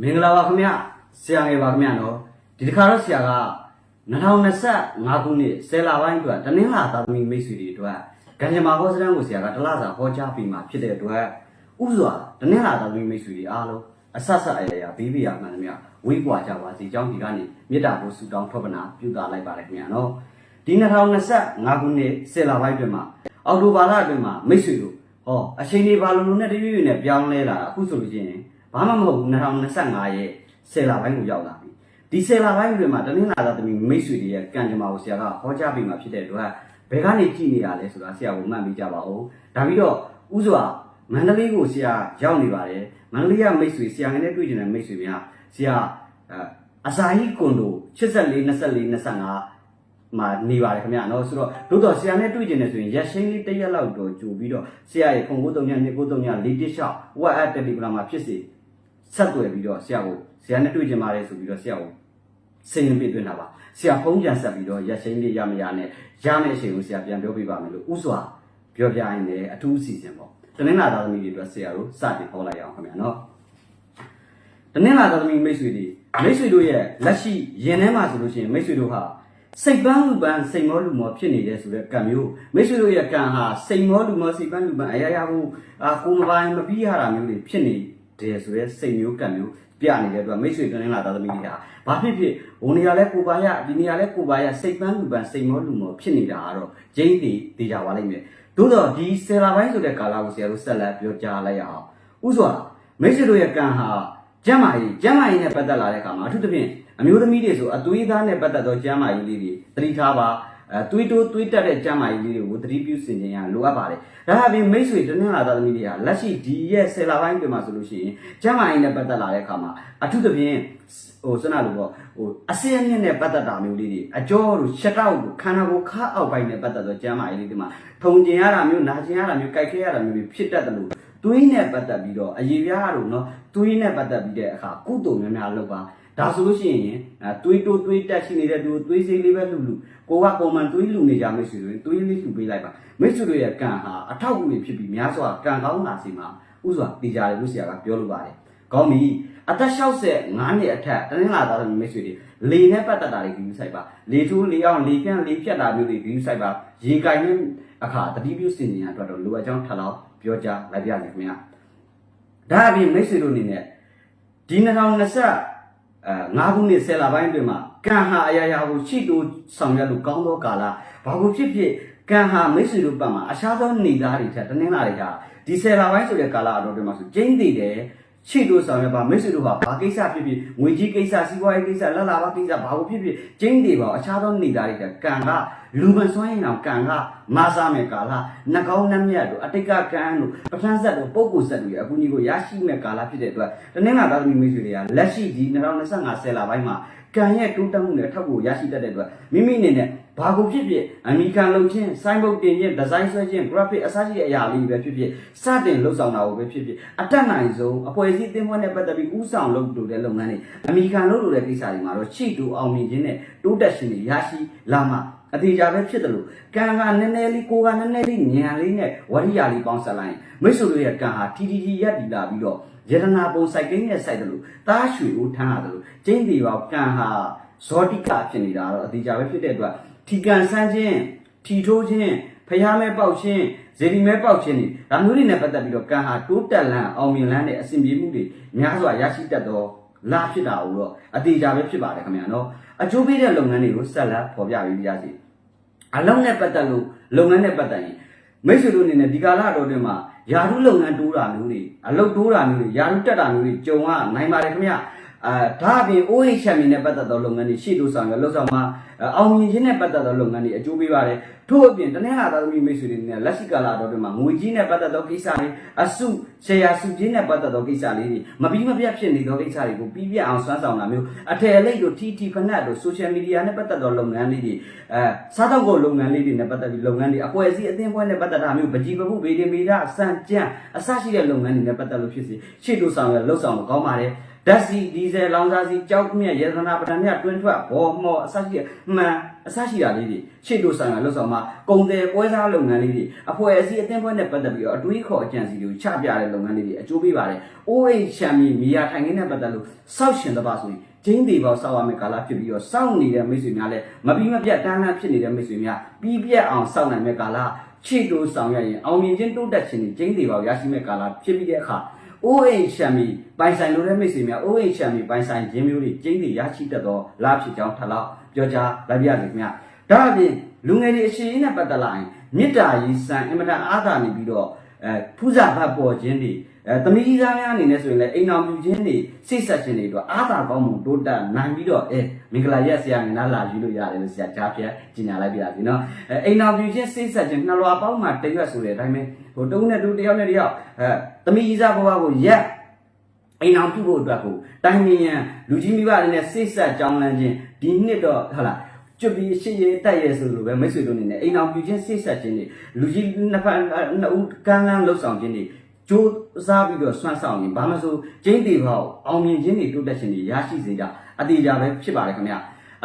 မင်္ဂလာပါခင်ဗျဆရာငယ်ပါခင်ဗျနော်ဒီတစ်ခါတော့ဆရာက2025ခုနှစ်ဆယ်လပိုင်းအတွက်တနင်္လာသာသမီမိတ်ဆွေတွေအတွက်ကံကြမ္မာဟောစတန်းကိုဆရာကတလားစာဟောကြားပြီးမှဖြစ်တဲ့အတွက်ဥစွာတနင်္လာသာသမီမိတ်ဆွေတွေအားလုံးအဆက်ဆက်အရာရာဘေးဘေးရမှန်သမျှဝိပွားကြပါစေအကြောင်းဒီကနေမေတ္တာကိုဆုတောင်းထောက်ပနာပြုတာလိုက်ပါတယ်ခင်ဗျနော်ဒီ2025ခုနှစ်ဆယ်လပိုင်းအတွင်းမှာအောက်တိုဘာလအတွင်းမှာမိတ်ဆွေတို့ဟောအချိန်တွေဘာလို့လို့နဲ့တရွေ့ရွေ့နဲ့ပြောင်းလဲလာတာအခုဆိုလို့ချင်း ဘာမှမဟုတ်ဘူး2025ရဲ့ဆယ်လပိုင်းကိုရောက်လာပြီဒီဆယ်လပိုင်းအတွင်းမှာတနင်္လာသာသမီမိတ်ဆွေတွေရဲ့ကံကြမ္မာကိုဆရာကဟောကြားပေးมาဖြစ်တဲ့အတွက်ဘယ်ကနေကြည့်နေရလဲဆိုတာဆရာကိုမှတ်မိကြပါဦးဒါပြီးတော့ဥစွာမန္တလေးကိုဆရာရောက်နေပါတယ်မန္တလေးကမိတ်ဆွေဆရာငယ်နဲ့တွေ့ကြတဲ့မိတ်ဆွေများဆရာအစာဟီကွန်ဒို84 24 25မှာနေပါတယ်ခင်ဗျာနော်ဆိုတော့တို့တော့ဆရာနဲ့တွေ့ကျင်တယ်ဆိုရင်ရက်ရှင်းလေးတစ်ရက်လောက်တော့ကြိုပြီးတော့ဆရာရဲ့ခုံကိုတုံညာညကိုတုံညာလေးတစ်လျှောက် WhatsApp Telegram မှာဖြစ်စေ ဆက်သွယ်ပြီးတော့ဆရာကိုဆရာနဲ့တွေ့ကျင်ပါတယ်ဆိုပြီးတော့ဆရာကိုစိတ်ရင်းပြသွင်းတာပါဆရာဖုန်းပြန်ဆက်ပြီးတော့ရက်ရှင်းလေးရမရနဲ့ရမယ့်အချိန်ကိုဆရာပြန်ပြောပြပါမယ်လို့ဥစွာပြောပြရင်းနဲ့အထူးအစီအစဉ်ပေါ့တနင်္လာသားသမီးတွေအတွက်ဆရာတို့စတင်ဟောလိုက်ရအောင်ခင်ဗျာနော်တနင်္လာသားသမီးမိတ်ဆွေတွေမိတ်ဆွေတို့ရဲ့လက်ရှိရင်ထဲမှာဆိုလို့ရှိရင်မိတ်ဆွေတို့ဟာစိတ်ပန်းလူပန်းစိတ်မောလူမောဖြစ်နေတဲ့ဆိုတဲ့ကံမျိုးမိတ်ဆွေတို့ရဲ့ကံဟာစိတ်မောလူမောစိတ်ပန်းလူပန်းအရာရာကိုအာကိုမပိုင်းမပြီးရတာမျိုးတွေဖြစ်နေ တယ်ဆိုတဲ့စိတ်မျိုးကံမျိုးပြနေတဲ့အတွက်မိတ်ဆွေတနင်္လာသားသမီးတွေဟာဘာဖြစ်ဖြစ်ဟိုနေရာလဲကိုပါရဒီနေရာလဲကိုပါရစိတ်ပန်းလူပန်းစိတ်မောလူမောဖြစ်နေတာကတော့ဂျိန်းတီတေချာပါလိမ့်မယ်သို့တော့ဒီဆယ်လာပိုင်းဆိုတဲ့ကာလကိုဆရာတို့ဆက်လက်ပြောကြားလိုက်ရအောင်ဥစွာမိတ်ဆွေတို့ရဲ့ကံဟာကျမ်းမာရေးကျမ်းမာရေးနဲ့ပတ်သက်လာတဲ့အခါမှာအထူးသဖြင့်အမျိုးသမီးတွေဆိုအသွေးသားနဲ့ပတ်သက်သောကျမ်းမာရေးလေးတွေသတိထားပါ အဲသွေးတိုးသွေးတက်တဲ့ကျမ်းမာရေးလေးတွေကိုသတိပြုစင်ခြင်းရလိုအပ်ပါတယ်။ဒါအပြင်မိတ်ဆွေတနင်္လာသားသမီးတွေကလက်ရှိဒီရဲ့ဆယ်လပိုင်းပြင်မှာဆိုလို့ရှိရင်ကျမ်းမာရေးနဲ့ပတ်သက်လာတဲ့အခါမှာအထူးသဖြင့်ဟိုစနလို့ပေါ့ဟိုအစင်းအမြင့်နဲ့ပတ်သက်တာမျိုးလေးတွေအကျော်တို့ရှက်တောက်တို့ခန္ဓာကိုယ်ခါအောက်ပိုင်းနဲ့ပတ်သက်သောကျမ်းမာရေးလေးတွေမှာထုံကျင်ရတာမျိုးနာကျင်ရတာမျိုးကြိုက်ခဲရတာမျိုးတွေဖြစ်တတ်တယ်လို့သွေးနဲ့ပတ်သက်ပြီးတော့အရေးပြားတို့နော်သွေးနဲ့ပတ်သက်ပြီးတဲ့အခါကုသိုလ်များများလုပ်ပါ ဒါဆိုလို့ရှိရင်အဲသွေးတိုးသွေးတက်ရှိနေတဲ့သူသွေးစိလေးပဲလှူလှူကိုကပုံမှန်သွေးလှူနေကြမိတ်ဆွေတွေသွေးလေးလှူပေးလိုက်ပါမိတ်ဆွေတို့ရဲ့ကံဟာအထောက်အကူတွေဖြစ်ပြီးများစွာကံကောင်းလာစီမှာဥစွာတည်ကြတယ်လို့ဆရာကပြောလိုပါတယ်ကောင်းပြီအသက်65နှစ်အထက်တနင်္လာသားသမီးမိတ်ဆွေတွေလေနဲ့ပတ်သက်တာတွေဂရုစိုက်ပါလေထိုးလေအောင်လေပြန့်လေဖြတ်တာမျိုးတွေဂရုစိုက်ပါရေကင်နဲ့အခါတတိပြုစင်ညာအတွက်တော့လိုအပ်ကြောင်းထပ်လောက်ပြောကြားလိုက်ပြရမယ်ခင်ဗျာဒါအပြင်မိတ်ဆွေတို့အနေနဲ့ဒီ2020 အဲ9ခုနှစ်10လပိုင်းအတွင်းမှာကံဟာအရာရာကိုရှိတိုးဆောင်ရွက်လို့ကောင်းသောကာလဘာကိုဖြစ်ဖြစ်ကံဟာမိတ်ဆွေတို့ပတ်မှာအခြားသောနေသားတွေထက်တနင်္လာတွေကဒီ10လပိုင်းဆိုတဲ့ကာလအတော်အတွင်းမှာဆိုကျင်းတည်တယ် ရှိတိုးဆောင်ရွက်ပါမိတ်ဆွေတို့ဟာဘာကိစ္စဖြစ်ဖြစ်ငွေကြီးကိစ္စစီးပွားရေးကိစ္စလက်လာပါကိစ္စဘာကိုဖြစ်ဖြစ်ကျင်းတည်ပါအခြားသောနေသားတွေကကံကလူမစွမ်းရင်တော့ကံကမဆာမယ်ကာလနှကောင်းနှမြတ်တို့အတိတ်ကကံတို့ပထမဆက်တို့ပုဂ္ဂိုလ်ဆက်တို့ရဲ့အခုညီကိုရရှိမဲ့ကာလဖြစ်တဲ့အတွက်တနင်္လာသားသမီးမိတ်ဆွေတွေကလက်ရှိဒီ2025ဆယ်လပိုင်းမှာ ကံရဲ့တိုးတက်မှုနဲ့ထောက်ကိုရရှိတတ်တဲ့အတွက်မိမိအနေနဲ့ဘာကိုဖြစ်ဖြစ်အမိခံလုပ်ခြင်းစိုင်းဘုတ်တင်ခြင်းဒီဇိုင်းဆွဲခြင်း graphic အစရှိတဲ့အရာလေးပဲဖြစ်ဖြစ်စတင်လှုပ်ဆောင်တာကိုပဲဖြစ်ဖြစ်အတက်နိုင်ဆုံးအဖွဲ့အစည်းသင်းဖွဲ့နဲ့ပတ်သက်ပြီးဥဆောင်လုပ်လို့တဲ့လုပ်ငန်းတွေအမိခံလုပ်လို့တဲ့ကိစ္စတွေမှာတော့ချိတူအောင်မြင်ခြင်းနဲ့တိုးတက်ခြင်းတွေရရှိလာမှာအသေးကြပဲဖြစ်တယ်လို့ကံကနည်းနည်းလေးကိုကနည်းနည်းလေးညံလေးနဲ့ဝရိယလေးပေါင်းဆက်လိုက်မိတ်ဆွေတို့ရဲ့ကံဟာတီတီတီရက်တီလာပြီးတော့ ယတနာပုံစိုက်ကိန်းနဲ့စိုက်တယ်လို့တားရွှေကိုထမ်းရတယ်လို့ကျင်းတီပါကံဟာဇောတိကဖြစ်နေတာတော့အသေးကြပဲဖြစ်တဲ့အတွက်ထီကန်ဆန်းခြင်းထီထိုးခြင်းဖျားမဲပေါက်ခြင်းဇေဒီမဲပေါက်ခြင်းတွေဒါမျိုးတွေနဲ့ပတ်သက်ပြီးတော့ကံဟာတိုးတက်လန်းအောင်မြင်လန်းတဲ့အစဉ်ပြေမှုတွေများစွာရရှိတတ်တော့လာဖြစ်တာကိုတော့အသေးကြပဲဖြစ်ပါတယ်ခင်ဗျာနော်အကျိုးပေးတဲ့လုပ်ငန်းတွေကိုဆက်လက်ဖော်ပြပေးကြစီအလုံးနဲ့ပတ်သက်လို့လုပ်ငန်းနဲ့ပတ်သက်ရင် မိတ်ဆွေတို့အနေနဲ့ဒီကာလတော်တွင်မှာယာရုလုပ်ငန်းတိုးတာမျိုးတွေအလုပ်တိုးတာမျိုးတွေယာရုတက်တာမျိုးတွေကြုံရနိုင်ပါတယ်ခင်ဗျ အာဒါအပြင် OH ချက်မြင်နဲ့ပတ်သက်သောလုပ်ငန်းတွေရှေ့တိုးဆောင်ရလှုပ်ဆောင်မှာအောင်မြင်ခြင်းနဲ့ပတ်သက်သောလုပ်ငန်းတွေအကျိုးပေးပါတယ်ထို့အပြင်တနင်္လာသားသမီးမိတ်ဆွေတွေနဲ့လက်ရှိကာလတော်တွင်မှာငွေကြီးနဲ့ပတ်သက်သောကိစ္စတွေအစုရှယ်ယာစုချင်းနဲ့ပတ်သက်သောကိစ္စလေးတွေမပြီးမပြတ်ဖြစ်နေသောကိစ္စတွေကိုပြီးပြတ်အောင်စွမ်းဆောင်တာမျိုးအထယ်အလိတ်တို့ TT ဖနက်တို့ social media နဲ့ပတ်သက်သောလုပ်ငန်းလေးတွေအဲစားတော့ကိုလုပ်ငန်းလေးတွေနဲ့ပတ်သက်ပြီးလုပ်ငန်းတွေအဖွဲ့အစည်းအသင်းဖွဲ့နဲ့ပတ်သက်တာမျိုးပကြီးပမှုဗေဒင်မီဒစံကြံအစရှိတဲ့လုပ်ငန်းတွေနဲ့ပတ်သက်လို့ဖြစ်စီရှေ့တိုးဆောင်ရလှုပ်ဆောင်လို့ကောင်းပါတယ် ဓာတ်စီဒီဇယ်လောင်စာစီကြောက်မြက်ရေသနာပဒံမြတ်တွင်းထွက်ဘောမောအစရှိတဲ့မှန်အစရှိတာလေးတွေရှေ့တို့ဆိုင်ရာလောက်ဆောင်မှာကုံတယ်ပွဲစားလုပ်ငန်းလေးတွေအဖွဲ့အစည်းအသင်းဖွဲ့နဲ့ပတ်သက်ပြီးတော့အတွေးခေါ်အကြံစီတွေကိုချပြတဲ့လုပ်ငန်းလေးတွေအကျိုးပေးပါတယ်။ OH ချမ်းမီမီယာထိုင်ခင်းနဲ့ပတ်သက်လို့စောက်ရှင်တပါဆိုရင်ကျင်းသေးပေါစောက်ရမယ့်ကာလဖြစ်ပြီးတော့စောင့်နေတဲ့မိတ်ဆွေများလည်းမပြီးမပြတ်တန်းတန်းဖြစ်နေတဲ့မိတ်ဆွေများပြီးပြတ်အောင်စောင့်နိုင်မယ့်ကာလခြေတိုးဆောင်ရရင်အောင်မြင်ခြင်းတိုးတက်ခြင်းတွေကျင်းသေးပေါရရှိမယ့်ကာလဖြစ်ပြီးတဲ့အခါ OH ချမ်းမီပိုင်ဆိုင်လို့တဲ့မိတ်ဆွေများ OH ချမ်းမီပိုင်ဆိုင်ခြင်းမျိုးတွေကျင်းသေးရရှိတတ်သောလားဖြစ်ကြောင်းထပ်လောက်ပြောကြားလိုက်ပြရစီခင်ဗျာဒါအပြင်လူငယ်တွေအရှိန်နဲ့ပတ်သက်လာရင်မေတ္တာရေးစံအင်မတန်အားသာနေပြီးတော့အဲဖူးစာဘတ်ပေါ်ခြင်းတွေ အဲသမီးကြီးသားများအနေနဲ့ဆိုရင်လည်းအိမ်တော်မြူခြင်းတွေစိတ်ဆက်ခြင်းတွေတော့အားသာကောင်းမှုတိုးတက်နိုင်ပြီးတော့အဲမင်္ဂလာရက်ဆရာငနာလာယူလို့ရတယ်လို့ဆရာကြားပြကျင်ညာလိုက်ပြရစီနော်အဲအိမ်တော်မြူခြင်းစိတ်ဆက်ခြင်းနှလွာပေါင်းမှတရွတ်ဆိုတဲ့အတိုင်းပဲဟိုတုံးနဲ့တူတယောက်နဲ့တယောက်အဲသမီးကြီးသားဘဝကိုရက်အိမ်အောင်ပြုဖို့အတွက်ကိုတိုင်းမြင်ရန်လူကြီးမိဘတွေနဲ့စိတ်ဆက်ကြောင်းလန်းခြင်းဒီနှစ်တော့ဟုတ်လားကျွတ်ပြီးရှစ်ရဲတက်ရဲဆိုလိုပဲမိတ်ဆွေတို့အနေနဲ့အိမ်အောင်ပြုခြင်းစိတ်ဆက်ခြင်းတွေလူကြီးနှစ်ဖက်နှစ်ဦးကမ်းလန်းလှုပ်ဆောင်ခြင်းတွေ ကြိုးစားပြီးတော့ဆွမ်းဆောင်ရင်ဘာမှဆိုကျင်းတီပေါ့အောင်မြင်ခြင်းတွေတိုးတက်ခြင်းတွေရရှိစေကြအတေးကြပဲဖြစ်ပါတယ်ခင်ဗျ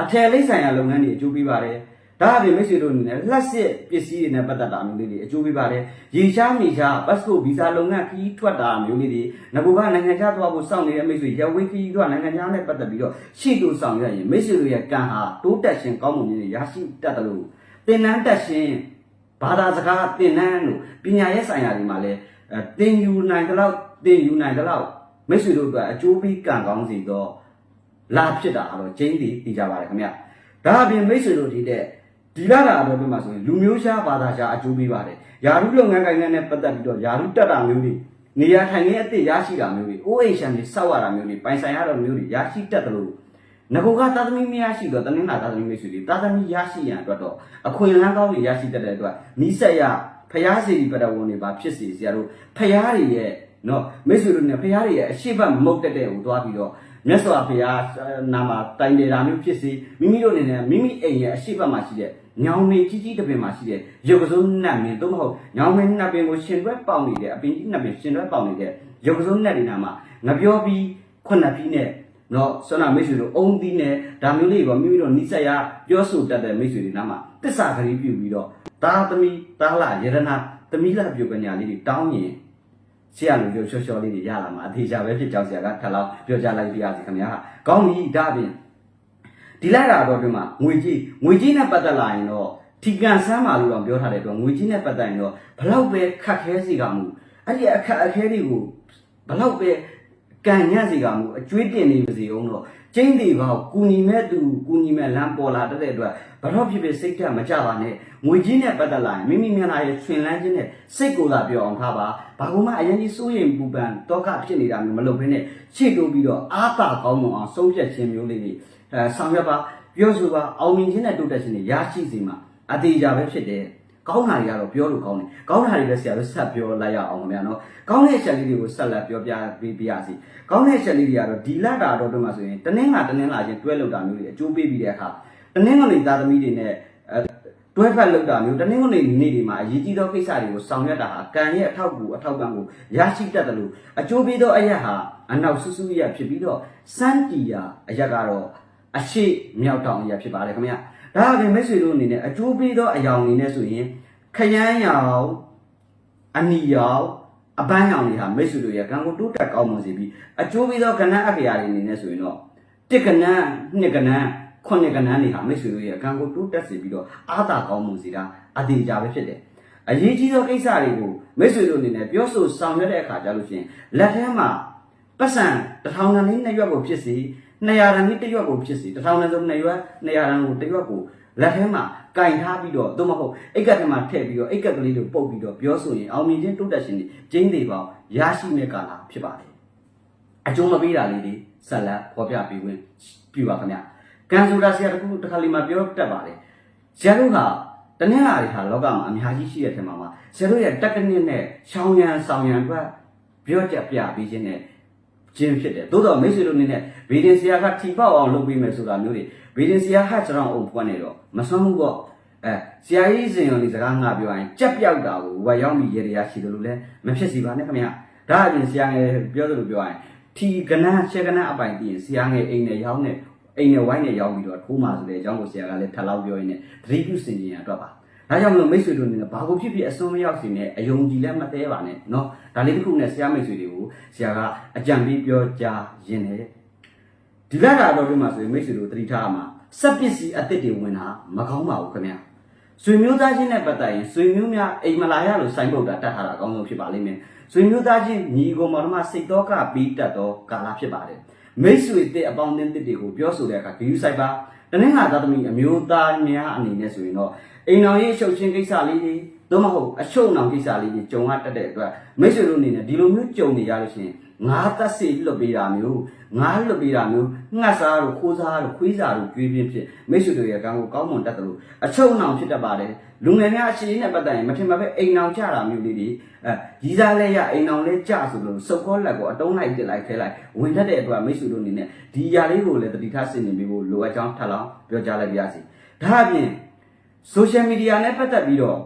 အထယ်လေးဆိုင်ရာလုပ်ငန်းတွေအကျိုးပေးပါတယ်ဒါအပြင်မိတ်ဆွေတို့အနေနဲ့လက်စစ်ပစ္စည်းတွေနဲ့ပတ်သက်တာမျိုးလေးတွေအကျိုးပေးပါတယ်ရေချားမြေချားပတ်စပို့ဗီဇာလုပ်ငန်းခီးထွက်တာမျိုးလေးတွေငကူကနိုင်ငံခြားသွားဖို့စောင့်နေတဲ့မိတ်ဆွေရဝေးခီးကနိုင်ငံခြားနဲ့ပတ်သက်ပြီးတော့ရှေ့တူဆောင်ရရင်မိတ်ဆွေတို့ရဲ့ကံဟာတိုးတက်ခြင်းကောင်းမှုတွေရရှိတတ်တယ်လို့သင်တန်းတက်ခြင်းဘာသာစကားသင်တန်းတို့ပညာရေးဆိုင်ရာတွေမှာလည်း အဲသင်ယူနိုင်တဲ့လောက်သင်ယူနိုင်တဲ့လောက်မိတ်ဆွေတို့အတွက်အကျိုးပေးကံကောင်းစီတော့လာဖြစ်တာတော့ကျင်းတည်တည်ကြပါတယ်ခင်ဗျဒါအပြင်မိတ်ဆွေတို့ဒီတဲ့ဒီလာတာတော့ပြမှာဆိုရင်လူမျိုးရှားဘာသာရှားအကျိုးပေးပါတယ်ယာရုလုပ်ငန်းကိုင်ငန်းနဲ့ပတ်သက်ပြီးတော့ယာရုတက်တာမျိုးတွေနေရာထိုင်ခင်းအစ်စ်ရရှိတာမျိုးတွေအိုးအိမ်ရှံတွေစောက်ရတာမျိုးတွေပိုင်ဆိုင်ရတာမျိုးတွေရရှိတတ်တယ်လို့ငကိုကသာသမီမရရှိတော့တနင်္လာသာသမီမိတ်ဆွေတွေသာသမီရရှိရန်အတွက်တော့အခွင့်အလမ်းကောင်းတွေရရှိတတ်တဲ့အတွက်နိဆက်ရ ဖျားစီပဒဝန်တွေပါဖြစ်စီဆရာတို့ဖျားတွေရဲ့နော်မိတ်ဆွေတို့နဲ့ဖျားတွေရဲ့အရှိတ်မုတ်တက်တဲ့ကိုသွားပြီးတော့မြတ်စွာဘုရားနာမှာတိုင်တယ်တာမျိုးဖြစ်စီမိမိတို့အနေနဲ့မိမိအိမ်ရဲ့အရှိတ်မှာရှိတဲ့ညောင်မင်းကြီးကြီးတစ်ပင်မှာရှိတဲ့ရုပ်ကစုံနတ်မင်းသို့မဟုတ်ညောင်မင်းနှစ်ပင်ကိုရှင်တွဲပေါင်နေတဲ့အပင်ကြီးနှစ်ပင်ရှင်တွဲပေါင်နေတဲ့ရုပ်ကစုံနတ်တွေနာမှာငပြောပြီးခုနှစ်ပြီးနဲ့နော်ဆွမ်းနာမိတ်ဆွေတို့အုံသီးနဲ့ဒါမျိုးလေးကိုမိမိတို့နိစ္စရပြောဆိုတတ်တဲ့မိတ်ဆွေတွေနာမှာတစ္ဆာခရီးပြုပြီးတော့ တာသမီတာလာယရနာသမီလာပြုပညာလေးတွေတောင်းရင်ဆရာလူပြောချောချောလေးတွေရလာမှာအသေးချာပဲဖြစ်ကြောင်းဆရာကထပ်လောက်ပြောကြလိုက်ပြရစီခင်ဗျာကောင်းပြီဒါပြင်ဒီလိုက်တာတော့ဒီမှာငွေကြီးငွေကြီးနဲ့ပတ်သက်လာရင်တော့ထီကန်ဆမ်းပါလို့တော့ပြောထားတဲ့အတွက်ငွေကြီးနဲ့ပတ်သက်ရင်တော့ဘလောက်ပဲခက်ခဲစီကမှုအဲ့ဒီအခက်အခဲတွေကိုဘလောက်ပဲ ကံညံ့စီကမှုအကျွေးတင်နေပါစေအောင်တော့ကျင်းတီပါကူညီမဲ့သူကူညီမဲ့လမ်းပေါ်လာတဲ့အတွက်ဘတော့ဖြစ်ဖြစ်စိတ်ဓာတ်မကြပါနဲ့ငွေကြီးနဲ့ပတ်သက်လာရင်မိမိမျက်နှာရဲ့ရှင်လန်းခြင်းနဲ့စိတ်ကိုယ်သာပြောအောင်ထားပါဘာကူမှအရင်ကြီးစိုးရင်ပူပန်တောကဖြစ်နေတာမျိုးမလုပ်ဘဲနဲ့ရှေ့တိုးပြီးတော့အားသာကောင်းမွန်အောင်ဆုံးဖြတ်ခြင်းမျိုးလေးတွေအဲဆောင်ရွက်ပါပြောဆိုပါအောင်မြင်ခြင်းနဲ့တိုးတက်ခြင်းတွေရရှိစေမှာအသေးကြပဲဖြစ်တယ် ကောင်းတာတွေကတော့ပြောလို့ကောင်းတယ်ကောင်းတာတွေလည်းဆရာတို့ဆက်ပြောလိုက်ရအောင်ခင်ဗျာနော်ကောင်းတဲ့အချက်လေးတွေကိုဆက်လက်ပြောပြပေးပြရစီကောင်းတဲ့အချက်လေးတွေကတော့ဒီလက်တာတော့တို့မှဆိုရင်တနင်္လာတနင်္လာချင်းတွဲလောက်တာမျိုးတွေအကျိုးပေးပြီးတဲ့အခါတနင်္ဂနွေသားသမီးတွေနဲ့အဲတွဲဖက်လောက်တာမျိုးတနင်္ဂနွေနေ့တွေမှာအရေးကြီးသောကိစ္စတွေကိုဆောင်ရွက်တာဟာကံရဲ့အထောက်အကူအထောက်ပံ့ကိုရရှိတတ်တယ်လို့အကျိုးပေးသောအရက်ဟာအနောက်ဆူဆူရဖြစ်ပြီးတော့စမ်းတီယာအရက်ကတော့အရှိမြောက်တောင်အရက်ဖြစ်ပါတယ်ခင်ဗျာ ဒါအပြင်မိတ်ဆွေတို့အနေနဲ့အကျိုးပေးသောအယောင်အနေနဲ့ဆိုရင်ခရမ်းရောင်အနီရောင်အပန်းရောင်တွေဟာမိတ်ဆွေတို့ရဲ့ကံကိုတိုးတက်ကောင်းမွန်စေပြီးအကျိုးပေးသောကဏ္ဍအက္ခရာတွေအနေနဲ့ဆိုရင်တော့တစ်ကဏ္ဍနှစ်ကဏ္ဍခုနှစ်ကဏ္ဍတွေဟာမိတ်ဆွေတို့ရဲ့ကံကိုတိုးတက်စေပြီးတော့အားသာကောင်းမွန်စေတာအသေးကြပဲဖြစ်တယ်အရေးကြီးသောကိစ္စတွေကိုမိတ်ဆွေတို့အနေနဲ့ပြောဆိုဆောင်ရွက်တဲ့အခါကျလို့ရှိရင်လက်ထဲမှာပတ်စံတစ်ထောင်တန်းလေးနှစ်ရွက်ကိုဖြစ်စေ 200တန်းလေးတစ်ရွက်ကိုဖြစ်စေတစ်ထောင်တန်းဆုံး2ရွက်200တန်းကိုတစ်ရွက်ကိုလက်ထဲမှာကင်ထားပြီးတော့သို့မဟုတ်အိတ်ကတ်ထဲမှာထည့်ပြီးတော့အိတ်ကတ်ကလေးတွေပုတ်ပြီးတော့ပြောဆိုရင်အောင်မြင်ခြင်းတိုးတက်ခြင်းတွေကျင်းသေးပေါင်းရရှိမဲ့ကာလဖြစ်ပါတယ်အကျိုးမပေးတာလေးတွေဆက်လက်ဖော်ပြပေးဝင်ပြပါခင်ဗျကံဆိုတာဆရာတခုတစ်ခါလေးမှပြောတတ်ပါတယ်ဆရာတို့ကတနင်္လာတွေဟာလောကမှာအများကြီးရှိတဲ့ထင်မှာမှာဆရာတို့ရဲ့တက်ကနစ်နဲ့ရှောင်းရံဆောင်ရံအတွက်ပြောကြပြပေးခြင်းနဲ့ ခြင်းဖြစ်တယ်သို့တော့မိတ်ဆွေတို့အနေနဲ့ဗီဒင်ဆရာကထီပေါက်အောင်လုပ်ပေးမယ်ဆိုတာမျိုးတွေဗီဒင်ဆရာဟတ်ကျွန်တော်အုံပွက်နေတော့မစွမ်းဘူးပေါ့အဲဆရာကြီးစင်ရုံဒီစကားငါပြောရင်ကြက်ပြောက်တာကိုဝက်ရောက်ပြီးရေရရှိတယ်လို့လည်းမဖြစ်စီပါနဲ့ခင်ဗျာဒါအပြင်ဆရာငယ်ပြောသလိုပြောရင်ထထီကနန်းရှေကနန်းအပိုင်ပြီးရင်ဆရာငယ်အိမ်နဲ့ရောင်းနဲ့အိမ်နဲ့ဝိုင်းနဲ့ရောင်းပြီးတော့ထိုးမှဆိုတဲ့အကြောင်းကိုဆရာကလည်းထပ်လောက်ပြောရင်းနဲ့သတိပြုစင်ကြင်ရတော့ပါ ဒါကြောင့်မလို့မိတ်ဆွေတို့အနေနဲ့ဘာကိုဖြစ်ဖြစ်အစွန်းမရောက်စီနဲ့အယုံကြည်လည်းမသေးပါနဲ့เนาะဒါလေးတစ်ခုနဲ့ဆရာမိတ်ဆွေတွေကိုဆရာကအကြံပေးပြောကြားရင်းနဲ့ဒီလက်တာတော့ဒီမှာဆိုရင်မိတ်ဆွေတို့သတိထားရမှာစက်ပစ္စည်းအသစ်တွေဝင်တာမကောင်းပါဘူးခင်ဗျာဆွေမျိုးသားချင်းနဲ့ပတ်သက်ရင်ဆွေမျိုးများအိမ်မလာရလို့စိုင်းပုတ်တာတတ်ထားတာအကောင်းဆုံးဖြစ်ပါလိမ့်မယ်ဆွေမျိုးသားချင်းညီကိုမောင်နှမစိတ်တော့ကပြီးတတ်တော့ကာလဖြစ်ပါတယ်မိတ်ဆွေတဲ့အပေါင်းအသင်းတွေကိုပြောဆိုတဲ့အခါဂရုစိုက်ပါတနင်္လာသားသမီးအမျိုးသားများအနေနဲ့ဆိုရင်တော့ အိမ်တော်ရေးအချုပ်ချင်းကိစ္စလေးတွေသို့မဟုတ်အချုပ်နောင်ကိစ္စလေးတွေကြုံရတတ်တဲ့အတွက်မိတ်ဆွေတို့အနေနဲ့ဒီလိုမျိုးကြုံနေရလို့ရှိရင်ငါးသက်စီလွတ်ပေးတာမျိုးငါးလွတ်ပေးတာမျိုးငှက်စားတို့ခိုးစားတို့ခွေးစားတို့ကြွေးပြင်းဖြစ်မိတ်ဆွေတို့ရဲ့ကံကိုကောင်းမွန်တတ်တယ်လို့အချုပ်နောင်ဖြစ်တတ်ပါတယ်လူငယ်များအခြေအနေနဲ့ပတ်သက်ရင်မထင်မှပဲအိမ်နောင်ကြတာမျိုးလေးတွေအဲရီးစားလဲရအိမ်နောင်လဲကြဆိုလို့စုပ်ကောလက်ကိုအတုံးလိုက်တစ်လိုက်ခဲလိုက်ဝင်တတ်တဲ့အတွက်မိတ်ဆွေတို့အနေနဲ့ဒီຢာလေးကိုလည်းတတိထားဆင်နေပြီးဖို့လိုအပ်ကြောင်းထပ်လောင်းပြောကြားလိုက်ပါရစေဒါအပြင် social media နဲ့ပတ်သက်ပြီးတော့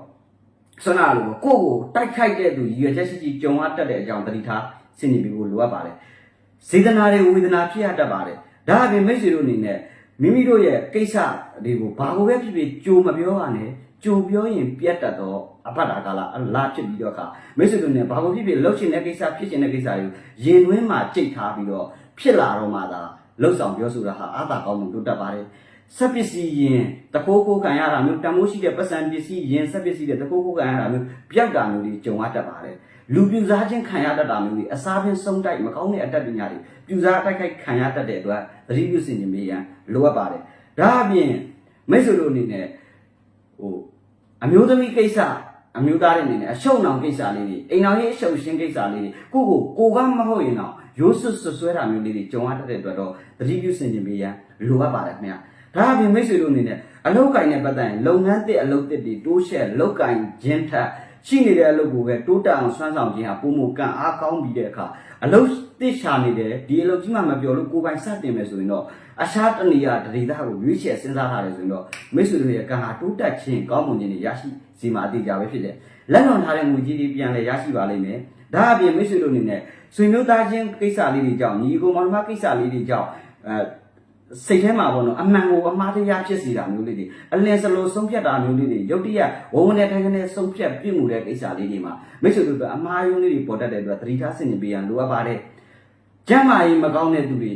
ဆွမ်းနာလို့ကိုယ့်ကိုတိုက်ခိုက်တဲ့သူရည်ရွယ်ချက်ရှိရှိကြုံရတတ်တဲ့အကြောင်းတတိထားဆင်နေပြီးဖို့လိုအပ်ပါတယ်စေတနာတွေဝေဒနာဖြစ်ရတတ်ပါတယ်ဒါအပြင်မိတ်ဆွေတို့အနေနဲ့မိမိတို့ရဲ့ကိစ္စတွေကိုဘာကိုပဲဖြစ်ဖြစ်ကြိုမပြောရနဲ့ကြိုပြောရင်ပြတ်တတ်တော့အဖတ်တာကာလအလားဖြစ်ပြီးတော့အခါမိတ်ဆွေတို့နဲ့ဘာကိုဖြစ်ဖြစ်လှုပ်ရှင်တဲ့ကိစ္စဖြစ်ရှင်တဲ့ကိစ္စတွေကိုရင်သွင်းမှာကြိတ်ထားပြီးတော့ဖြစ်လာတော့မှသာလှုပ်ဆောင်ပြောဆိုတာဟာအာသာကောင်းမှုတိုးတက်ပါတယ် စက်ပစ္စည်းရင်တခိုးခိုးခံရတာမျိုးတမိုးရှိတဲ့ပတ်စံပစ္စည်းရင်စက်ပစ္စည်းတဲ့တခိုးခိုးခံရတာမျိုးပျောက်တာမျိုးတွေကြုံရတတ်ပါတယ်လူပြူစားခြင်းခံရတတ်တာမျိုးတွေအစားပင်ဆုံးတိုက်မကောင်းတဲ့အတတ်ပညာတွေပြူစားတိုက်ခိုက်ခံရတတ်တဲ့အတွက်သတိပြုစင်ခြင်းမေးရန်လိုအပ်ပါတယ်ဒါအပြင်မိတ်ဆွေတို့အနေနဲ့ဟိုအမျိုးသမီးကိစ္စအမျိုးသားတွေအနေနဲ့အရှုံနောင်ကိစ္စလေးတွေအိမ်တော်ရေးအရှုံရှင်းကိစ္စလေးတွေကိုကိုကိုကမဟုတ်ရင်တော့ရိုးစွတ်ဆွဆွဲတာမျိုးလေးတွေကြုံရတတ်တဲ့အတွက်တော့သတိပြုစင်ခြင်းမေးရန်လိုအပ်ပါတယ်ခင်ဗျာ ဒါအပြင်မိတ်ဆွေတို့အနေနဲ့အလုတ်ကင်နဲ့ပတ်သက်ရင်လုပ်ငန်းတစ်အလုတ်တစ်တွေတိုးရှက်လုတ်ကင်ခြင်းထက်ရှိနေတဲ့အလုပ်ကိုပဲတိုးတက်အောင်ဆွမ်းဆောင်ခြင်းဟာပုံမကန်အားကောင်းပြီးတဲ့အခါအလုတ်တစ်ရှာနေတယ်ဒီအလုတ်ကြီးမှမပြောလို့ကိုယ်ပိုင်စတင်မယ်ဆိုရင်တော့အရှားတနေရဒရိသားကိုရွေးချယ်စဉ်းစားထားတယ်ဆိုရင်တော့မိတ်ဆွေတို့ရဲ့ကံဟာတိုးတက်ခြင်းကောင်းမွန်ခြင်းတွေရရှိစီမှာအတိအကျပဲဖြစ်တယ်လက်လွန်ထားတဲ့ငွေကြီးတွေပြန်လဲရရှိပါလိမ့်မယ်ဒါအပြင်မိတ်ဆွေတို့အနေနဲ့ဆွေမျိုးသားချင်းကိစ္စလေးတွေကြောင့်ညီကိုမောင်နှမကိစ္စလေးတွေကြောင့်အဲ စိတ်ထဲမှာပေါ့နော်အမှန်ကိုအမှားတရားဖြစ်စေတာမျိုးလေးတွေအလင်းစလိုဆုံးဖြတ်တာမျိုးလေးတွေရုတ်တရက်ဝုံနဲ့တိုင်းနဲ့ဆုံးဖြတ်ပြစ်မှုတဲ့ကိစ္စလေးတွေမှာမိတ်ဆွေတို့ကအမှားယွင်းလေးတွေပေါ်တတ်တဲ့အတွက်သတိထားဆင်ခြင်ပေးရန်လိုအပ်ပါတယ်။ကျမ်းမာရေးမကောင်းတဲ့သူတွေ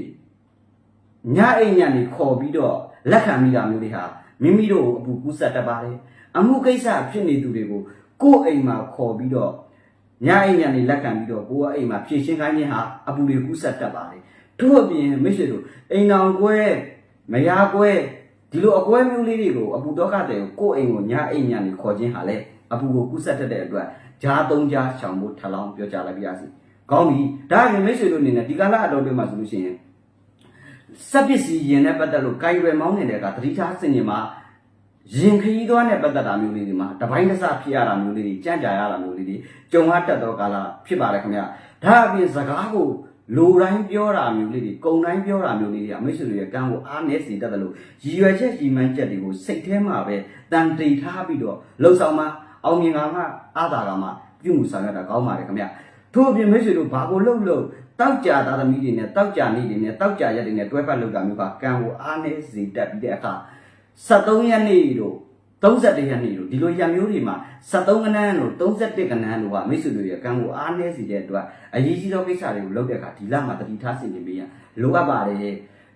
ညအိမ်ညနေခေါ်ပြီးတော့လက်ခံမိတာမျိုးတွေဟာမိမိတို့ကိုအပူကူးဆက်တတ်ပါတယ်။အမှုကိစ္စဖြစ်နေသူတွေကိုကိုယ့်အိမ်မှာခေါ်ပြီးတော့ညအိမ်ညနေလက်ခံပြီးတော့ကိုယ့်အိမ်မှာဖြည့်ရှင်းခိုင်းခြင်းဟာအပူတွေကူးဆက်တတ်ပါတယ်။ တို့အပြင်မိတ်ဆွေတို့အိမ်တော်ကွဲမယားကွဲဒီလိုအကွဲမျိုးလေးတွေကိုအပူတော့ကတဲ့ကိုယ့်အိမ်ကိုညာအိမ်ညာနေခေါ်ခြင်းဟာလေအပူကိုကုဆက်တတ်တဲ့အတွက်ဂျားသုံးကြားရှောင်ဖို့ထလောင်းပြောကြလိုက်ပါရစေ။ကောင်းပြီ။ဒါအပြင်မိတ်ဆွေတို့အနေနဲ့ဒီကာလအတော်တွေမှာဆိုလို့ရှိရင်စက်ပစ္စည်းရင်နဲ့ပတ်သက်လို့ကိုင်ရွယ်မောင်းနေတဲ့ကသတိထားစင်ရင်မှာရင်ခရီးသွားနဲ့ပတ်သက်တာမျိုးလေးတွေမှာတပိုင်းတစ်စဖြစ်ရတာမျိုးလေးတွေကြံ့ကြာရတာမျိုးလေးတွေကြုံရတတ်သောကာလဖြစ်ပါတယ်ခင်ဗျာ။ဒါအပြင်စကားကို လူတိုင်းပြောတာမျိုးလေးတွေကုံတိုင်းပြောတာမျိုးလေးတွေအမိတ်ဆွေတွေရဲ့ကံကိုအားနည်းစေတတ်တယ်လို့ရည်ရွယ်ချက်ရည်မှန်းချက်တွေကိုစိတ်ထဲမှာပဲတန်တိန်ထားပြီးတော့လှုပ်ဆောင်မှအောင်မြင်ကမှအာသာကမှပြုမှုဆောင်ရတာကောင်းပါတယ်ခင်ဗျထို့အပြင်မိတ်ဆွေတို့ဘာကိုလှုပ်လှုပ်တောက်ကြသားသမီးတွေနဲ့တောက်ကြနေတွေနဲ့တောက်ကြရက်တွေနဲ့တွဲပတ်လှုပ်တာမျိုးကကံကိုအားနည်းစေတတ်ပြီးတဲ့အခါ73ရက်နေ့တို့ 31ရက်နေ့တို့ဒီလိုရမျိုးတွေမှာ73ကနန်းတို့31ကနန်းတို့ကမိတ်ဆွေတို့ရဲ့ကံကိုအားနည်းစေတဲ့အတွက်အရေးကြီးသောကိစ္စတွေကိုလုပ်တဲ့အခါဒီလမှာတတိထားဆင်ခြင်ပေးရလိုအပ်ပါတယ်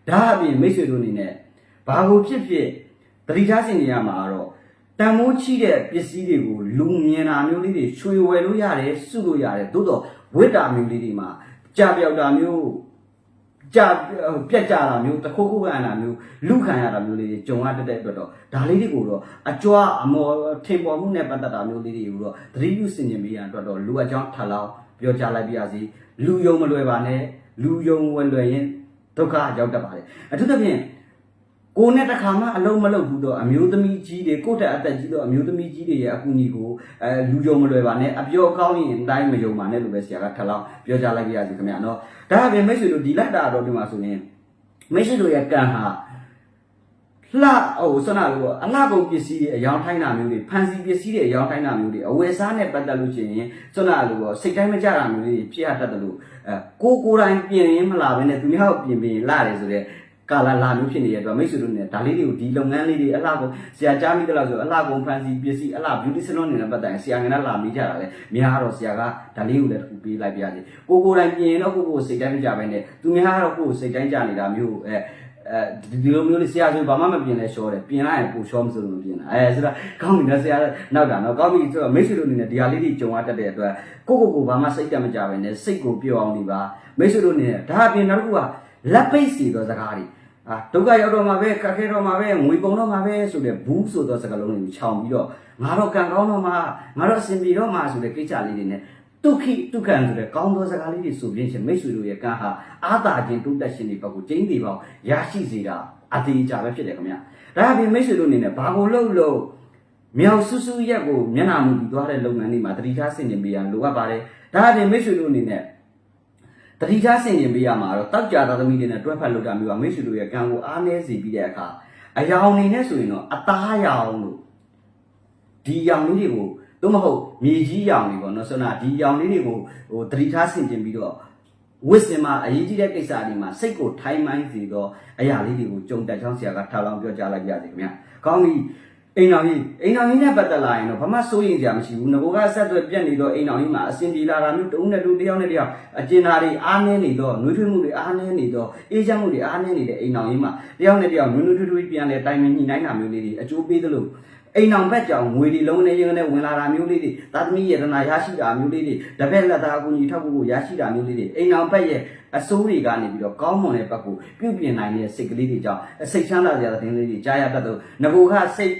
ဒါအပြင်မိတ်ဆွေတို့အနေနဲ့ဘာကိုဖြစ်ဖြစ်တတိထားဆင်ခြင်ရမှာတော့တန်မိုးချိတဲ့ပစ္စည်းတွေကိုလူမြင်တာမျိုးလေးတွေချွေဝယ်လို့ရတယ်စုလို့ရတယ်သို့တော့ဝိတ္တာမျိုးလေးတွေမှာကြာပြောက်တာမျိုး ကြာပြက်ကြတာမျိုးတခုခုခံရတာမျိုးလူခံရတာမျိုးလေးတွေကြုံရတတ်တဲ့အတွက်တော့ဒါလေးတွေကိုတော့အကြွားအမော်ထင်ပေါ်မှုနဲ့ပတ်သက်တာမျိုးလေးတွေကိုတော့သတိပြုစင်ကြင်ပေးရန်အတွက်တော့လူအကြောင်းထပ်လောင်းပြောကြားလိုက်ပါရစေလူယုံမလွယ်ပါနဲ့လူယုံဝယ်လွယ်ရင်ဒုက္ခရောက်တတ်ပါတယ်အထူးသဖြင့် ကိုယ်နဲ့တစ်ခါမှအလုံးမလုံးဘူးတော့အမျိုးသမီးကြီးတွေကိုယ့်တက်အသက်ကြီးတော့အမျိုးသမီးကြီးတွေရဲ့အကူအညီကိုအဲလူယုံမလွယ်ပါနဲ့အပြောကောင်းရင်အတိုင်းမယုံပါနဲ့လို့ပဲဆရာကထပ်လောင်းပြောကြားလိုက်ပါရစေခင်ဗျာနော်ဒါအပြင်မိတ်ဆွေတို့ဒီလက်တာတော့ဒီမှာဆိုရင်မိတ်ဆွေတို့ရဲ့ကံဟာလှဟိုဆွမ်းနာလို့ပေါ့အလှကုန်ပစ္စည်းတွေအယောင်ထိုင်းတာမျိုးတွေဖန်စီပစ္စည်းတွေအယောင်ထိုင်းတာမျိုးတွေအဝယ်စားနဲ့ပတ်သက်လို့ရှိရင်ဆွမ်းနာလို့ပေါ့စိတ်တိုင်းမကြတာမျိုးတွေဖြစ်ရတတ်တယ်လို့အဲကိုကိုယ်တိုင်ပြင်ရင်မလာဘဲနဲ့သူများကိုပြင်ပြင်လာတယ်ဆိုတော့ ကာလာလာမျိုးဖြစ်နေတဲ့အတွက်မိတ်ဆွေတို့နဲ့ဒါလေးတွေကိုဒီလုပ်ငန်းလေးတွေအလှကုန်ဆရာကြားမိကြလားဆိုအလှကုန်ဖန်စီပစ္စည်းအလှ beauty salon တွေနဲ့ပတ်သက်ရင်ဆရာငယ်နဲ့လာမိကြတာလေများတော့ဆရာကဒါလေးကိုလည်းတစ်ခုပေးလိုက်ပြရစီကိုကိုယ်တိုင်ပြင်ရင်တော့ကိုကိုယ်စိတ်တိုင်းမကြဘဲနဲ့သူများကတော့ကိုယ်စိတ်တိုင်းကြနေတာမျိုးအဲအဲဒီလိုမျိုးလေးဆရာဆိုဘာမှမပြင်လဲရှောတယ်ပြင်လိုက်ရင်ပိုရှောမဆိုလို့မပြင်တာအဲဆိုတော့ကောင်းပြီနော်ဆရာနောက်တာနော်ကောင်းပြီဆိုတော့မိတ်ဆွေတို့အနေနဲ့ဒီဟာလေးတွေကြုံရတတ်တဲ့အတွက်ကိုကိုကိုဘာမှစိတ်တမကြဘဲနဲ့စိတ်ကိုပြောအောင်ဒီပါမိတ်ဆွေတို့အနေနဲ့ဒါအပြင်နောက်တစ်ခုကလက်ပိတ်စီသောစကားတွေ အာဒုက္ခရောက်တော့မှာပဲကခဲတော့မှာပဲငွေကုန်တော့မှာပဲဆိုတဲ့ဘူးဆိုသောစကားလုံးတွေကိုခြောင်ပြီးတော့ငါတော့ကံကောင်းတော့မှာငါတော့အစင်ပြေတော့မှာဆိုတဲ့ကိစ္စလေးတွေနဲ့ဒုက္ခိဒုက္ခံဆိုတဲ့ကောင်းသောစကားလေးတွေဆိုပြင်းချင်းမိတ်ဆွေတို့ရဲ့ကံဟာအာသာခြင်းတိုးတက်ခြင်းတွေဘက်ကိုကျင်းသေးပေါင်းရရှိစေတာအသေးကြပဲဖြစ်တယ်ခင်ဗျာဒါအပြင်မိတ်ဆွေတို့အနေနဲ့ဘာကိုလုပ်လို့မြောက်ဆူဆူရက်ကိုမျက်နှာမူပြီးသွားတဲ့လုပ်ငန်းတွေမှာတတိထားဆင်ခြင်ပေးရလိုအပ်ပါတယ်ဒါအပြင်မိတ်ဆွေတို့အနေနဲ့ တတိထားဆင်ခြင်ပေးရမှာတော့တောက်ကြသားသမီးတွေနဲ့တွဲဖက်လုပ်တာမျိုးကမိတ်ဆွေတို့ရဲ့ကံကိုအားနည်းစေပြီးတဲ့အခါအယောင်နေနဲ့ဆိုရင်တော့အသားရောင်လို့ဒီရောင်လေးတွေကိုသို့မဟုတ်မြေကြီးရောင်တွေပေါ့နော်ဆိုတော့ဒီရောင်လေးတွေကိုဟိုတတိထားဆင်ခြင်ပြီးတော့ဝစ်စင်မှာအရေးကြီးတဲ့ကိစ္စတွေမှာစိတ်ကိုထိုင်းမိုင်းစေသောအရာလေးတွေကိုကြုံတက်ချောင်းဆရာကထားလောင်းပြောကြားလိုက်ကြတယ်ခင်ဗျာ။ကောင်းပြီ အိမ်တော်ကြီးအိမ်တော်ကြီးနဲ့ပတ်သက်လာရင်တော့ဘာမှစိုးရင်ကြမရှိဘူး။ငကိုကဆက်သွယ်ပြက်နေတော့အိမ်တော်ကြီးမှာအစဉ်ပြေလာတာမျိုးတုံးနဲ့တူတယောက်နဲ့တယောက်အကျဉ်းသားတွေအားနည်းနေတော့နှွေးထွေးမှုတွေအားနည်းနေတော့အေးချမ်းမှုတွေအားနည်းနေတဲ့အိမ်တော်ကြီးမှာတယောက်နဲ့တယောက်နွေးနွေးထွေးထွေးပြန်လဲတိုင်ပင်ညှိနှိုင်းတာမျိုးလေးတွေအကျိုးပေးသလိုအိမ်အောင်ဘက်ကြောင်ငွေတွေလုံးနေရင်နဲ့ဝင်လာတာမျိုးလေးတွေသာသမီရတနာရရှိတာမျိုးလေးတွေတပည့်လက်သားအကူကြီးထောက်ဖို့ရရှိတာမျိုးလေးတွေအိမ်အောင်ဘက်ရဲ့အစိုးတွေကနေပြီးတော့ကောင်းမွန်တဲ့ဘက်ကိုပြုပြင်နိုင်တဲ့စိတ်ကလေးတွေကြောင့်စိတ်ချမ်းသာစရာတဲ့လေးတွေကြားရတတ်တော့ငဘိုကစိတ်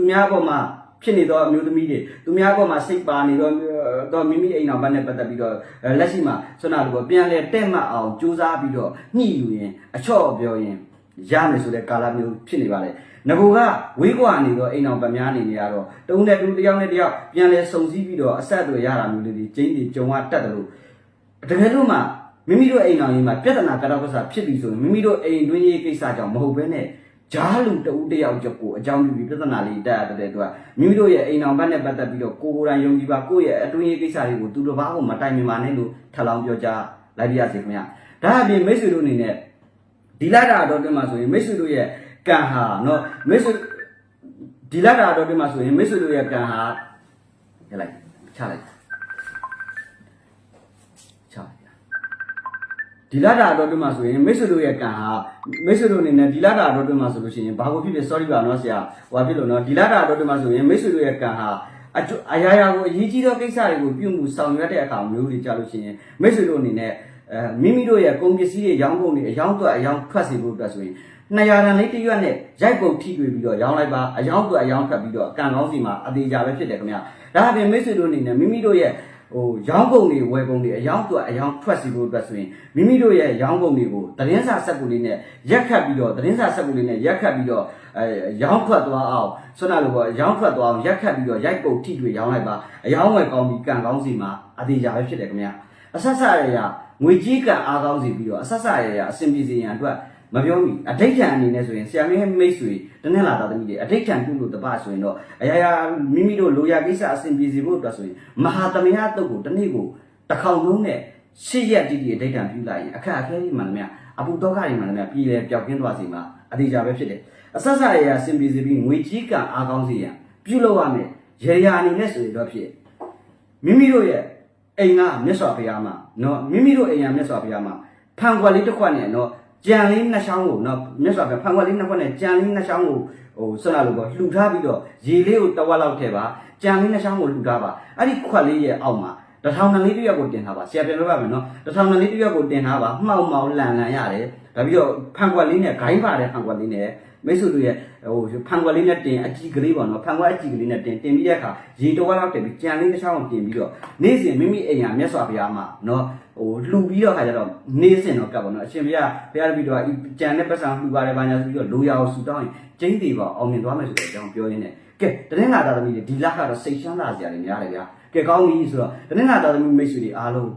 သူများပေါ်မှာဖြစ်နေတော့အမျိုးသမီးတွေသူများပေါ်မှာစိတ်ပါနေတော့တော့မိမိအိမ်အောင်ဘက်နဲ့ပတ်သက်ပြီးတော့လက်ရှိမှာဆွမ်းနာလို့ပြန်လဲတဲ့မှတ်အောင်ကြိုးစားပြီးတော့ညှိယူရင်အချော့ပြောရင်ရမယ်ဆိုတဲ့ကာလမျိုးဖြစ်နေပါလေငဘိုကဝေးကွာနေတော့အိမ်အောင်ဗမားနေနေရတော့တုံးတဲ့တူတယောက်နဲ့တယောက်ပြန်လဲစုံစည်းပြီးတော့အဆက်အသွယ်ရတာမျိုးလေးတွေကျင်းတီကြုံရတတ်တယ်လို့တကယ်လို့မှမိမိတို့အိမ်အောင်ကြီးမှာပြဿနာကတော့ကစားဖြစ်ပြီဆိုရင်မိမိတို့အိမ်တွင်းရေးကိစ္စကြောင့်မဟုတ်ဘဲနဲ့ ဂျားလူတဦးတယောက်ကြောင့်ကိုအကြောင်းပြုပြီးပြဿနာလေးတက်ရတဲ့အတွက်မိမိတို့ရဲ့အိမ်အောင်ဘက်နဲ့ပတ်သက်ပြီးတော့ကိုကိုယ်တိုင်ယုံကြည်ပါကိုယ့်ရဲ့အတွင်းရေးကိစ္စတွေကိုသူတစ်ပါးကိုမတိုင်မြင်ပါနဲ့လို့ထပ်လောင်းပြောကြားလိုက်ပြရစီခင်ဗျာဒါအပြင်မိတ်ဆွေတို့အနေနဲ့ဒီလာတာတော့တင်မှာဆိုရင်မိတ်ဆွေတို့ရဲ့ကံဟာနော်မိတ်ဆွေဒီလာတာတော့တင်မှာဆိုရင်မိတ်ဆွေတို့ရဲ့ကံဟာရလိုက်ချလိုက် ဒီလာတာတော့တင်မှာဆိုရင်မိတ်ဆွေတို့ရဲ့ကံဟာမိတ်ဆွေတို့အနေနဲ့ဒီလာတာတော့တင်မှာဆိုလို့ရှိရင်ဘာကိုဖြစ်ဖြစ် sorry ပါနော်ဆရာဟိုဘာဖြစ်လို့နော်ဒီလာတာတော့တင်မှာဆိုရင်မိတ်ဆွေတို့ရဲ့ကံဟာအကျအရာရာကိုအရေးကြီးသောကိစ္စတွေကိုပြုမှုဆောင်ရွက်တဲ့အခါမျိုးတွေကြလို့ရှိရင်မိတ်ဆွေတို့အနေနဲ့အဲမိမိတို့ရဲ့ကုန်ပစ္စည်းတွေရောင်းကုန်တွေအယောင်းတော့အယောင်းထွက်စေဖို့အတွက်ဆိုရင်200ရန်လေးတစ်ရွက်နဲ့ရိုက်ပုံထိတွေ့ပြီးတော့ရောင်းလိုက်ပါအယောင်းတော့အယောင်းထွက်ပြီးတော့အကံကောင်းစီမှာအသေးကြပဲဖြစ်တယ်ခင်ဗျာဒါအပြင်မိတ်ဆွေတို့အနေနဲ့မိမိတို့ရဲ့ ဟိုရောင်းကုန်တွေဝယ်ကုန်တွေအယောင်းတော့အယောင်းထွက်စီဖို့အတွက်ဆိုရင်မိမိတို့ရဲ့ရောင်းကုန်တွေကိုသတင်းစာစက်ကူလေးနဲ့ရက်ခတ်ပြီးတော့သတင်းစာစက်ကူလေးနဲ့ရက်ခတ်ပြီးတော့အဲရောင်းထွက်သွားအောင်ဆွမ်းနာလို့ပေါ့ရောင်းထွက်သွားအောင်ရက်ခတ်ပြီးတော့ရိုက်ပုံထိတွေ့ရောင်းလိုက်ပါအယောင်းဝယ်ကောင်းပြီးကံကောင်းစီမှာအသေးကြပဲဖြစ်တယ်ခင်ဗျာအဆက်ဆက်ရရငွေကြီးကံအားကောင်းစီပြီးတော့အဆက်ဆက်ရရအဆင်ပြေစေရန်အတွက် မပြောမိအဋိဋ္ဌံအနေနဲ့ဆိုရင်ဆရာမင်းမိတ်ဆွေတနေ့လာတာသမီးတွေအဋိဋ္ဌံပြုလို့တပဆိုရင်တော့အရာရာမိမိတို့လိုရာကိစ္စအဆင်ပြေစေဖို့အတွက်ဆိုရင်မဟာသမယတုတ်ကိုတစ်နေ့ကိုတစ်ခေါင်လုံးနဲ့ရှစ်ရက်တိတိအဋိဋ္ဌံပြုလိုက်ရင်အခက်အခဲတွေမှန်တယ်မြအပူတော့ခတွေမှန်တယ်မြပြည်လေပျောက်ကင်းသွားစီမှာအသေးကြပဲဖြစ်တယ်အဆက်ဆက်ရရအဆင်ပြေစေပြီးငွေကြီးကံအားကောင်းစေရန်ပြုလုပ်ရမယ်ရေရာအနေနဲ့ဆိုရင်တော့ဖြစ်မိမိတို့ရဲ့အိမ်ကမြတ်စွာဘုရားမှာနော်မိမိတို့အိမ်ကမြတ်စွာဘုရားမှာဖန်ခွက်လေးတစ်ခွက်နဲ့နော် ကြံလေးနှစ်ချောင်းကိုနော်မြတ်စွာဘုရားဖန်ခွက်လေးနှစ်ခွက်နဲ့ကြံလေးနှစ်ချောင်းကိုဟိုဆက်လာလို့ပေါ့လှူထားပြီးတော့ရေလေးကိုတဝက်လောက်ထည့်ပါကြံလေးနှစ်ချောင်းကိုလှူထားပါအဲ့ဒီခွက်လေးရဲ့အောက်မှာတထောင်တန်လေးတစ်ရွက်ကိုတင်ထားပါဆရာပြန်ပြောပါမယ်နော်တထောင်တန်လေးတစ်ရွက်ကိုတင်ထားပါမှောက်မှောက်လန်လန်ရတယ်ဒါပြီးတော့ဖန်ခွက်လေးနဲ့ဂိုင်းပါတဲ့ဖန်ခွက်လေးနဲ့မိတ်ဆွေတို့ရဲ့ ဟိုဖန်ခွက်လေးနဲ့တင်အကြည့်ကလေးပေါ့နော်ဖန်ခွက်အကြည့်ကလေးနဲ့တင်တင်ပြီးတဲ့အခါရေတဝက်လောက်တင်ပြီးကြံလေးတစ်ချောင်းကိုတင်ပြီးတော့နေ့စဉ်မိမိအိမ်ဟာမြတ်စွာဘုရားမှာနော်ဟိုလှူပြီးတော့ခါကျတော့နေ့စဉ်တော့ကပ်ပါတော့အရှင်ဘုရားဘုရားတပည့်တော်ကြံတဲ့ပတ်စံလှူပါတယ်ဘာညာဆိုပြီးတော့လိုရာကိုဆူတောင်းရင်ကျင်းသေးပါအောင်မြင်သွားမယ်ဆိုတဲ့အကြောင်းပြောရင်းနဲ့ကဲတရင်လာတာသမီးတွေဒီလကတော့စိတ်ချမ်းသာစရာတွေများတယ်ဗျာကဲကောင်းပြီဆိုတော့တရင်လာတာသမီးမိတ်ဆွေတွေအားလုံး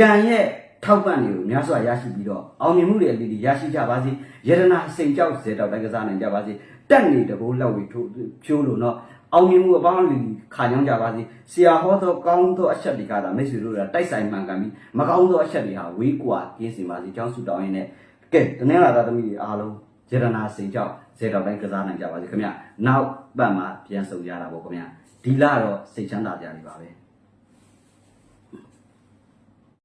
ကံရဲ့ ထောက်ပံ့တွေကိုများစွာရရှိပြီးတော့အောင်မြင်မှုတွေအလီလီရရှိကြပါစေယရနာစိန်ကြောက်စေတော့တိုင်းကစားနိုင်ကြပါစေတက်နေတကိုးလောက်ဝေထိုးဖြိုးလို့နော်အောင်မြင်မှုအပေါင်းအလီလီခါညောင်းကြပါစေဆရာဟောသောကောင်းသောအချက်တွေကသာမိတ်ဆွေတို့ကတိုက်ဆိုင်မှန်ကန်ပြီးမကောင်းသောအချက်တွေဟာဝေးကွာကင်းစင်ပါစေကြောင်းဆုတောင်းရင်းနဲ့ကဲတနင်္လာသားသမီးတွေအားလုံးယရနာစိန်ကြောက်စေတော့တိုင်းကစားနိုင်ကြပါစေခင်ဗျနောက်ပတ်မှာပြန်ဆုံကြတာပေါ့ခင်ဗျဒီလတော့စိတ်ချမ်းသာကြနေပါပဲ